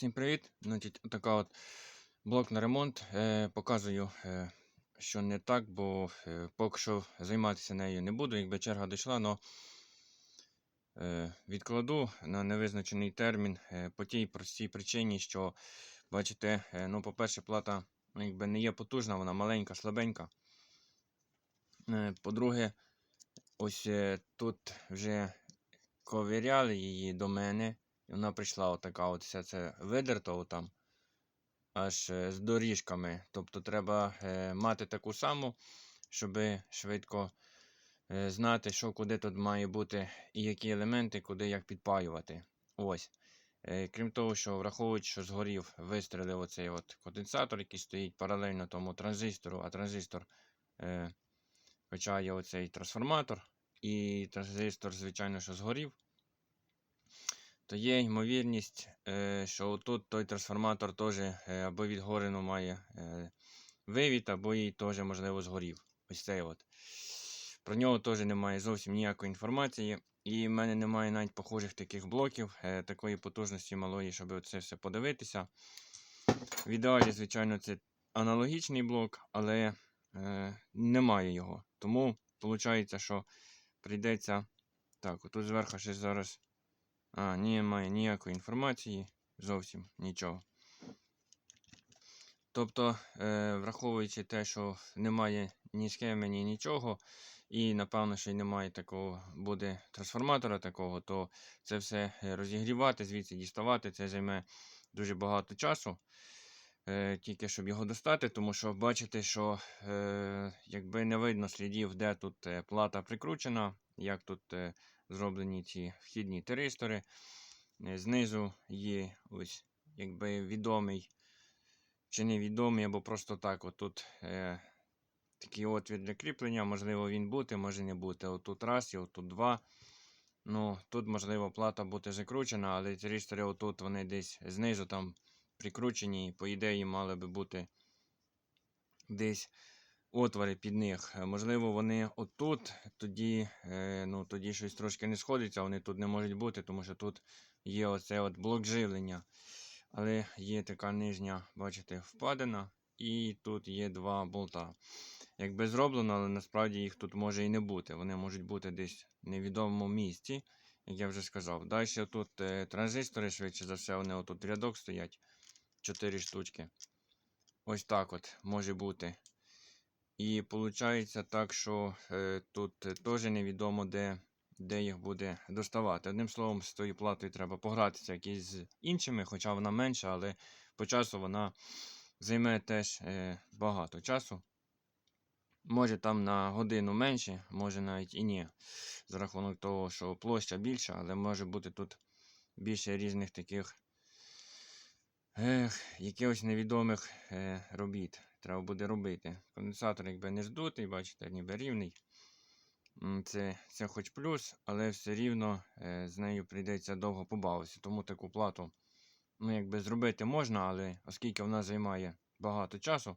Всім привіт! Значить, така от блок на ремонт. Е, показую, е, що не так, бо е, поки що займатися нею не буду, якби черга дійшла, але е, відкладу на невизначений термін е, по тій простій причині, що, бачите, е, ну, по-перше, плата ну, якби не є потужна, вона маленька, слабенька. Е, по-друге, ось е, тут вже ковиряли її до мене. І вона прийшла отака от вся це видерта отам, аж е, з доріжками. Тобто треба е, мати таку саму, щоб швидко е, знати, що куди тут має бути і які елементи, куди як підпаювати. Ось. Крім того, що враховуючи, що згорів, вистрелив оцей от конденсатор, який стоїть паралельно тому транзистору, а транзистор е, качає оцей трансформатор, і транзистор, звичайно, що згорів то є ймовірність, е, що тут той трансформатор теж е, або відгорену має е, вивід, або їй теж, можливо, згорів. Ось цей от. Про нього теж немає зовсім ніякої інформації. І в мене немає навіть похожих таких блоків, такої потужності малої, щоб це все подивитися. В ідеалі, звичайно, це аналогічний блок, але е, немає його. Тому виходить, що прийдеться. Так, отут зверху ще зараз а, немає ніякої інформації, зовсім нічого. Тобто, е, враховуючи те, що немає ні схеми, ні нічого, і напевно, що й немає такого буде трансформатора такого, то це все е, розігрівати, звідси діставати, це займе дуже багато часу. Е, тільки щоб його достати, тому що бачите, що е, якби не видно слідів, де тут е, плата прикручена, як тут е, зроблені ці вхідні теристори. Е, Знизу є ось якби відомий чи невідомий, або просто так. Отут е, такий отвір для кріплення. Можливо, він бути, може не бути. Отут раз і отут два. Ну, Тут, можливо, плата бути закручена, але теристори отут вони десь знизу там прикручені, і, по ідеї, мали би бути десь отвори під них. Е, Можливо, вони отут, тоді, е, ну, тоді щось трошки не сходиться, вони тут не можуть бути, тому що тут є оце от блок живлення. Але є така нижня, бачите, впадина, і тут є два болта. Якби зроблено, але насправді їх тут може і не бути. Вони можуть бути десь в невідомому місці, як я вже сказав. Далі тут е, транзистори, швидше за все, вони отут рядок стоять. 4 штучки. Ось так от може бути. І виходить так, що е, тут теж невідомо, де де їх буде доставати. Одним словом, з тою платою треба погратися якісь з іншими, хоча вона менша, але по часу вона займе теж е, багато часу. Може там на годину менше, може навіть і ні. За рахунок того, що площа більша, але може бути тут більше різних таких ех, якихось невідомих е, робіт. Треба буде робити. Конденсатор, якби не здутий, бачите, ніби рівний. Це, це хоч плюс, але все рівно е, з нею прийдеться довго побавитися. Тому таку плату ну, якби зробити можна, але оскільки вона займає багато часу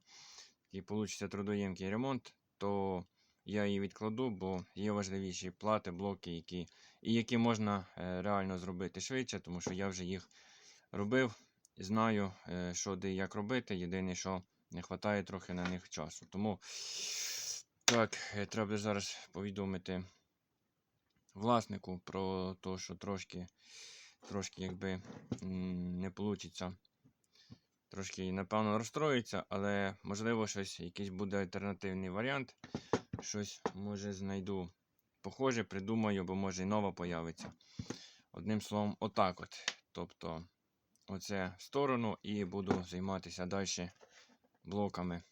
і вийде трудоємкий ремонт, то я її відкладу, бо є важливіші плати, блоки, які, і які можна е, реально зробити швидше, тому що я вже їх робив. Знаю, е, що де і як робити. Єдине, що не вистачає трохи на них часу. Тому так, е, треба зараз повідомити власнику про те, що трошки, трошки якби не вийде. Трошки, напевно, розстроїться, але можливо щось, якийсь буде альтернативний варіант. Щось може знайду. Похоже, придумаю, бо може і нова появиться. Одним словом, отак от. Тобто, оце в сторону і буду займатися далі блоками.